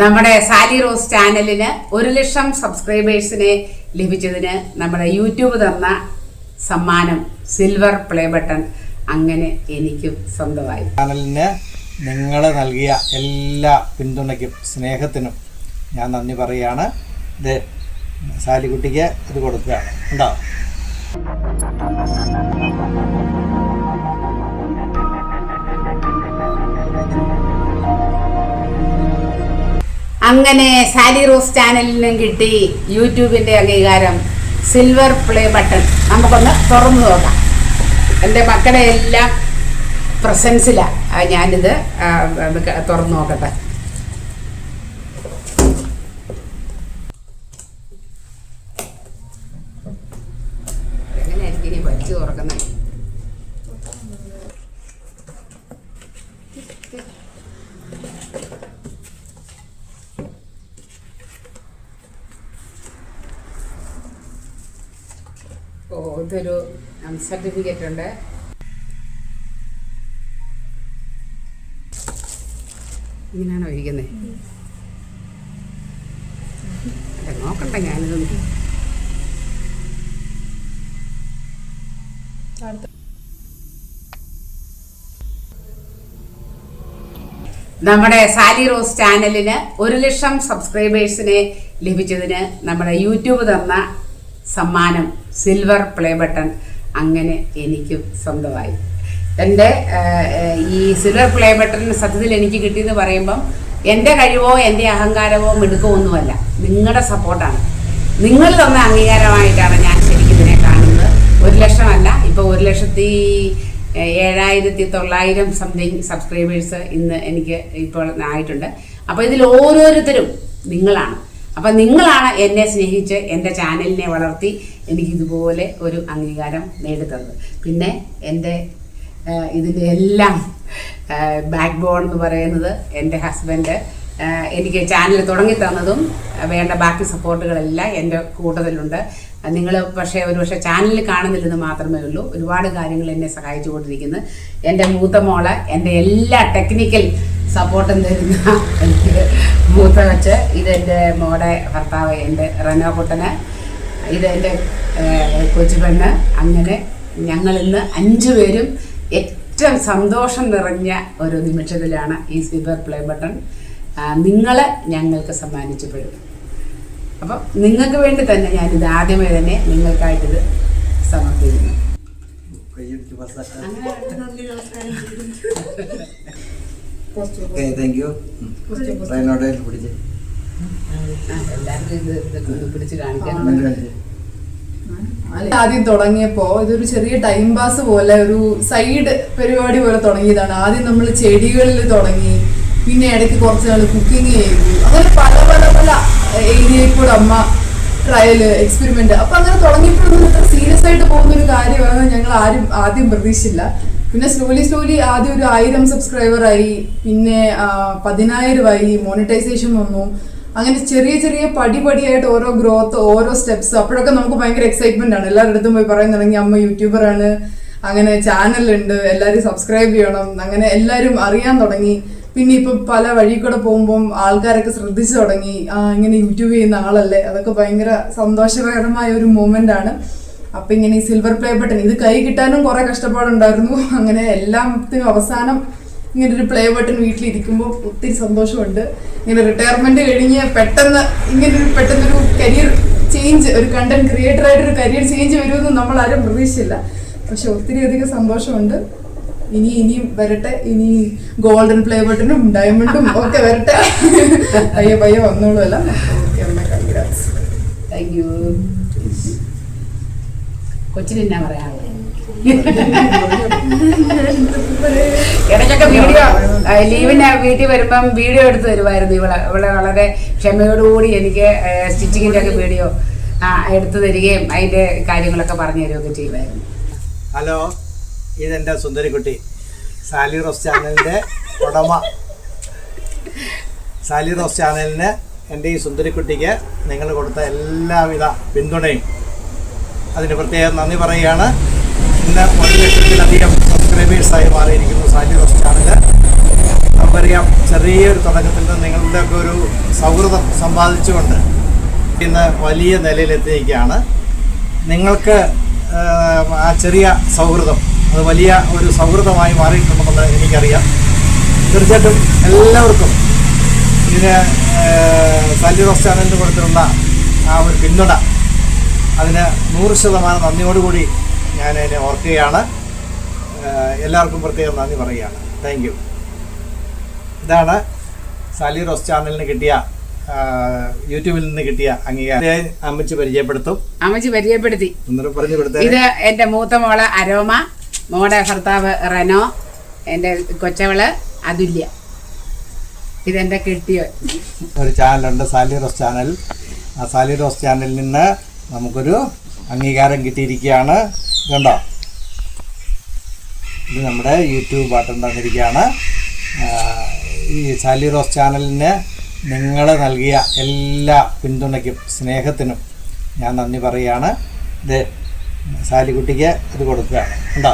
നമ്മുടെ Sally Rose ചാനലിന് ഒരു ലക്ഷം സബ്സ്ക്രൈബേഴ്സിനെ ലഭിച്ചതിന് നമ്മുടെ യൂട്യൂബ് തന്ന സമ്മാനം സിൽവർ പ്ലേ ബട്ടൺ അങ്ങനെ എനിക്കും സ്വന്തമായി. ചാനലിന് നിങ്ങൾ നൽകിയ എല്ലാ പിന്തുണയ്ക്കും സ്നേഹത്തിനും ഞാൻ നന്ദി പറയുകയാണ്. ഇത് സാലിക്കുട്ടിക്ക് ഇത് കൊടുക്കുകയാണ്. ഉണ്ടോ അങ്ങനെ സാലി റോസ് ചാനലിനും കിട്ടി യൂട്യൂബിന്റെ അംഗീകാരം സിൽവർ പ്ലേ ബട്ടൺ നമുക്കൊന്ന് തുറന്നു നോക്കാം. എന്റെ മക്കളെ എല്ലാം പ്രസൻസിലാണ് ഞാനിത് തുറന്നു നോക്കട്ടെ. ഇതൊരു സർട്ടിഫിക്കറ്റ് ഉണ്ട്. ഇങ്ങനെയാണോ ഇരിക്കുന്നത് അല്ല നോക്കട്ടെ ഞാനിതൊന്ന്. നമ്മുടെ സാലി റോസ് ചാനലിന് ഒരു ലക്ഷം സബ്സ്ക്രൈബേഴ്സിനെ ലഭിച്ചതിന് നമ്മുടെ യൂട്യൂബ് തന്ന സമ്മാനം. സിൽവർ പ്ലേ ബട്ടൺ അങ്ങനെ എനിക്കും സ്വന്തമായി. എന്റെ ഈ സിൽവർ പ്ലേ ബട്ടൺ സത്യത്തിൽ എനിക്ക് കിട്ടിയെന്ന് പറയുമ്പം എന്റെ കഴിവോ എന്റെ അഹങ്കാരമോ മിടുക്കോ ഒന്നുമല്ല നിങ്ങളുടെ സപ്പോർട്ടാണ്. നിങ്ങൾ തന്ന അംഗീകാരമായിട്ടാണ് ഞാൻ ശരിക്കും ഇതിനെ കാണുന്നത്. ഒരു ലക്ഷമല്ല. ഇപ്പോൾ ഒരു ലക്ഷത്തി ഏഴായിരത്തി തൊള്ളായിരം സംതിങ് സബ്സ്ക്രൈബേഴ്സ് ഇന്ന് എനിക്ക് ഇപ്പോൾ ആയിട്ടുണ്ട്. അപ്പോൾ ഇതിൽ ഓരോരുത്തരും നിങ്ങളാണ്. അപ്പം നിങ്ങളാണ് എന്നെ സ്നേഹിച്ച് എന്റെ ചാനലിനെ വളർത്തി എനിക്ക് ഇതുപോലെ ഒരു അംഗീകാരം നേടിത്തന്നത്. പിന്നെ എന്റെ ഇതിന്റെ എല്ലാം ബാക്ക് ബോൺ എന്ന് പറയുന്നത് എന്റെ ഹസ്ബൻഡ് എനിക്ക് ചാനൽ തുടങ്ങി തന്നതും വേണ്ട ബാക്കി സപ്പോർട്ടുകളെല്ലാം എന്റെ കൂട്ടത്തിലുണ്ട്. നിങ്ങൾ പക്ഷേ ഒരു പക്ഷേ ചാനലിൽ കാണുന്നില്ലെന്ന് മാത്രമേ ഉള്ളൂ. ഒരുപാട് കാര്യങ്ങൾ എന്നെ സഹായിച്ചു കൊണ്ടിരിക്കുന്നു. എന്റെ മൂത്ത മോൾ എന്റെ എല്ലാ ടെക്നിക്കൽ സപ്പോർട്ടും തരുന്ന എനിക്ക് മൂത്ത വെച്ച് ഇതെന്റെ മോടെ ഭർത്താവ് എന്റെ റനോ കുട്ടന് ഇതെന്റെ കൊച്ചു കൊച്ചുപെണ്ണ് അങ്ങനെ ഞങ്ങൾ ഇന്ന് അഞ്ചു പേരും ഏറ്റവും സന്തോഷം നിറഞ്ഞ ഒരു നിമിഷത്തിലാണ് ഈ സ്വീപർ പ്ലേ ബട്ടൺ നിങ്ങളെ ഞങ്ങൾക്ക് സമ്മാനിച്ചപ്പെടും അപ്പം നിങ്ങൾക്ക് വേണ്ടി തന്നെ ഞാനിത് ആദ്യമേ തന്നെ നിങ്ങൾക്കായിട്ടിത് സമർപ്പിക്കുന്നു. അങ്ങനെ ഓക്കെ താങ്ക് യു ട്രെയിനോടെ പിടിച്ച്. ആദ്യം തുടങ്ങിയപ്പോ ഇതൊരു ചെറിയ ടൈം പാസ് പോലെ ഒരു സൈഡ് പരിപാടി പോലെ തുടങ്ങിയതാണ്. ആദ്യം നമ്മൾ ചെടികളിൽ തുടങ്ങി പിന്നെ ഇടയ്ക്ക് കുറച്ച് നാൾ കുക്കിംഗ് ചെയ്തു. അങ്ങനെ പല പല പല ഏരിയയിൽ കൂടെ അമ്മ ട്രയൽ എക്സ്പെരിമെന്റ് അപ്പൊ അങ്ങനെ തുടങ്ങിയപ്പോഴൊന്നും സീരിയസ് ആയിട്ട് പോകുന്ന ഒരു കാര്യമാണ് ഞങ്ങൾ ആരും ആദ്യം പ്രതീക്ഷിച്ചില്ല. പിന്നെ സ്ലോലി സ്ലോലി ആദ്യം ഒരു ആയിരം സബ്സ്ക്രൈബർ ആയി. പിന്നെ പതിനായിരമായി മോണിറ്റൈസേഷൻ വന്നു. അങ്ങനെ ചെറിയ ചെറിയ പടി പടിയായിട്ട് ഓരോ ഗ്രോത്ത് ഓരോ സ്റ്റെപ്സ് അപ്പോഴൊക്കെ നമുക്ക് ഭയങ്കര എക്സൈറ്റ്മെന്റ് ആണ്. എല്ലാവരുടെ അടുത്തും പോയി പറയാൻ തുടങ്ങി അമ്മ യൂട്യൂബറാണ് അങ്ങനെ ചാനലുണ്ട് എല്ലാവരും സബ്സ്ക്രൈബ് ചെയ്യണം. അങ്ങനെ എല്ലാവരും അറിയാൻ തുടങ്ങി. പിന്നെ ഇപ്പം പല വഴി കൂടെ പോകുമ്പോൾ ആൾക്കാരൊക്കെ ശ്രദ്ധിച്ചു തുടങ്ങി. ഇങ്ങനെ യൂട്യൂബ് ചെയ്യുന്ന ആളല്ലേ? അതൊക്കെ ഭയങ്കര സന്തോഷകരമായ ഒരു മൂമെന്റ് ആണ്. അപ്പൊ ഇങ്ങനെ ഈ സിൽവർ പ്ലേ ബട്ടൺ ഇത് കൈ കിട്ടാനും കുറെ കഷ്ടപ്പാടുണ്ടായിരുന്നു. അങ്ങനെ എല്ലാത്തിനും അവസാനം ഇങ്ങനെ ഒരു പ്ലേ ബട്ടൺ വീട്ടിലിരിക്കുമ്പോൾ ഒത്തിരി സന്തോഷമുണ്ട്. ഇങ്ങനെ റിട്ടയർമെന്റ് കഴിഞ്ഞ് പെട്ടെന്ന് ഇങ്ങനെ ഒരു പെട്ടെന്നൊരു കരിയർ ചേഞ്ച് ഒരു കണ്ടന്റ് ക്രിയേറ്റർ ആയിട്ട് ഒരു കരിയർ ചേഞ്ച് വരുമെന്ന് നമ്മൾ ആരും പ്രതീക്ഷിച്ചില്ല. പക്ഷെ ഒത്തിരി അധികം സന്തോഷമുണ്ട്. ഇനി ഇനിയും വരട്ടെ. ഇനി ഗോൾഡൻ പ്ലേ ബട്ടണും ഡയമണ്ടും ഒക്കെ വരട്ടെ. പയ്യെ പയ്യെ വന്നോളൂ അല്ല. അമ്മ കൺഗ്രാറ്റ്സ് താങ്ക് കൊച്ചിന് എന്നാ പറയാനുള്ളത് ഇടയ്ക്കൊക്കെ വീഡിയോ ലീവിന് വീട്ടിൽ വരുമ്പം വീഡിയോ എടുത്ത് തരുമായിരുന്നു ഇവളെ. ഇവളെ വളരെ ക്ഷമയോടുകൂടി എനിക്ക് സ്റ്റിച്ചിങ്ങിന്റെ ഒക്കെ വീഡിയോ എടുത്തു തരികയും അതിന്റെ കാര്യങ്ങളൊക്കെ പറഞ്ഞു തരികയൊക്കെ ചെയ്യുമായിരുന്നു. ഹലോ ഇതെന്റെ സുന്ദരിക്കുട്ടി. സാലി റോസ് ചാനലിന്റെ ഉടമ. സാലി റോസ് ചാനലിന് എന്റെ ഈ സുന്ദരിക്കുട്ടിക്ക് നിങ്ങൾ കൊടുത്ത എല്ലാവിധ പിന്തുണയും അതിന് പ്രത്യേകം നന്ദി പറയുകയാണ്. ഇന്ന് ഒരു ലക്ഷത്തിലധികം സബ്സ്ക്രൈബേഴ്സായി മാറിയിരിക്കുന്നു സാലി ദോസ് ചാനൽ നമുക്കറിയാം ചെറിയൊരു തുടക്കത്തിൽ നിന്ന് നിങ്ങളുടെയൊക്കെ ഒരു സൗഹൃദം സമ്പാദിച്ചുകൊണ്ട് ഇന്ന് വലിയ നിലയിലെത്തിയിരിക്കുകയാണ്. നിങ്ങൾക്ക് ആ, ആ ചെറിയ സൗഹൃദം അത് വലിയ ഒരു സൗഹൃദമായി മാറിയിട്ടുണ്ടെന്ന് എനിക്കറിയാം. തീർച്ചയായിട്ടും എല്ലാവർക്കും ഇതിന് സാലി റോസ് ചാനലിന് കൊടുത്തിട്ടുള്ള ആ ഒരു പിന്തുണ അതിന് നൂറ് ശതമാനം നന്ദിയോടുകൂടി ഞാൻ അതിനെ ഓർക്കുകയാണ്. എല്ലാവർക്കും പ്രത്യേകം നന്ദി പറയുകയാണ്. താങ്ക് യു ഇതാണ് സാലി റോസ് ചാനലിന് കിട്ടിയ യൂട്യൂബിൽ നിന്ന് കിട്ടിയ അംഗീകാരം. അമ്മച്ച് പരിചയപ്പെടുത്തും. അമ്മച്ചി പരിചയപ്പെടുത്തി. ഇത് എന്റെ മൂത്ത മോൾ അരോമ മോടെ ഭർത്താവ് റെനോ എന്റെ കൊച്ചവൾ അതുല്യ. ഇതെന്റെ കിട്ടിയ ഒരു ചാനലുണ്ട് സാലി റോസ് ചാനൽ. ആ സാലി റോസ് ചാനലിൽ നിന്ന് നമുക്കൊരു അംഗീകാരം കിട്ടിയിരിക്കുകയാണ്. കണ്ടോ ഇത് നമ്മുടെ യൂട്യൂബ് ബട്ടൺ തന്നിരിക്കുകയാണ്. ഈ സാലി റോസ് ചാനലിന് നിങ്ങൾ നൽകിയ എല്ലാ പിന്തുണയ്ക്കും സ്നേഹത്തിനും ഞാൻ നന്ദി പറയുകയാണ്. ഇത് സാലിക്കുട്ടിക്ക് ഇത് കൊടുക്കുകയാണ്. ഉണ്ടോ?